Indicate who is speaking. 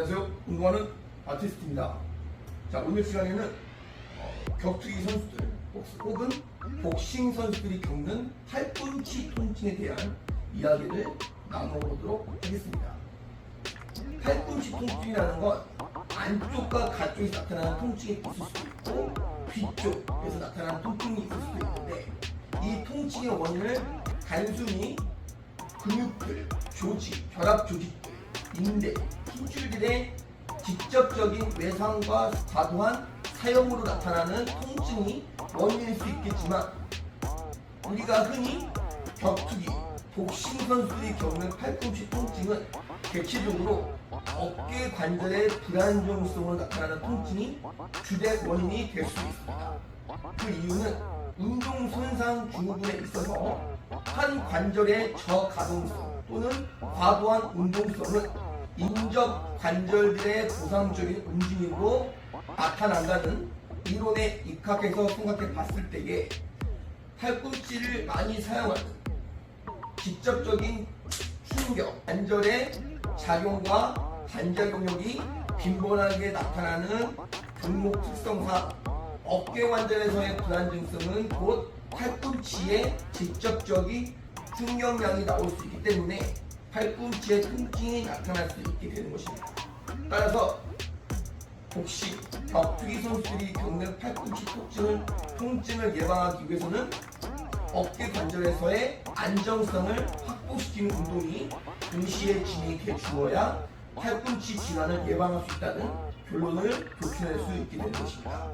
Speaker 1: 안녕하세요. 운동하는 아티스트입니다. 자, 오늘 시간에는 어, 격투기 선수들 혹은 복싱 선수들이 겪는 팔꿈치 통증에 대한 이야기를 나눠보도록 하겠습니다. 팔꿈치 통증이라는 건 안쪽과 가쪽에서 나타나는 통증이 있을 수도 있고 뒤쪽에서 나타나는 통증이 있을 수도 있는데 이 통증의 원인을 단순히 근육들, 조직, 결합 조직 들, 인대, 힘줄들의 직접적인 외상과 과도한 사용으로 나타나는 통증이 원인일 수 있겠지만 우리가 흔히 격투기, 복싱 선수들이 겪는 팔꿈치 통증은 대체적으로 어깨 관절의 불안정성으로 나타나는 통증이 주된 원인이 될 수 있습니다. 그 이유는 운동 손상 증후군에 있어서 한 관절의 저가동성 또는 과도한 운동성은 인접 관절들의 보상적인 움직임으로 나타난다는 이론에 입각해서 생각해 봤을 때에 팔꿈치를 많이 사용하는 직접적인 충격, 관절의 작용과 반작용력이 빈번하게 나타나는 등목 특성상 어깨 관절에서의 불안정성은 곧 팔꿈치의 직접적인 충격량이 나올 수 있기 때문에 팔꿈치의 통증이 나타날 수 있게 되는 것입니다. 따라서 복싱, 격투기 선수들이 겪는 팔꿈치 통증을, 통증을 예방하기 위해서는 어깨 관절에서의 안정성을 확보시키는 운동이 동시에 진행이 돼 주어야 팔꿈치 질환을 예방할 수 있다는 결론을 도출할 수 있게 되는 것입니다.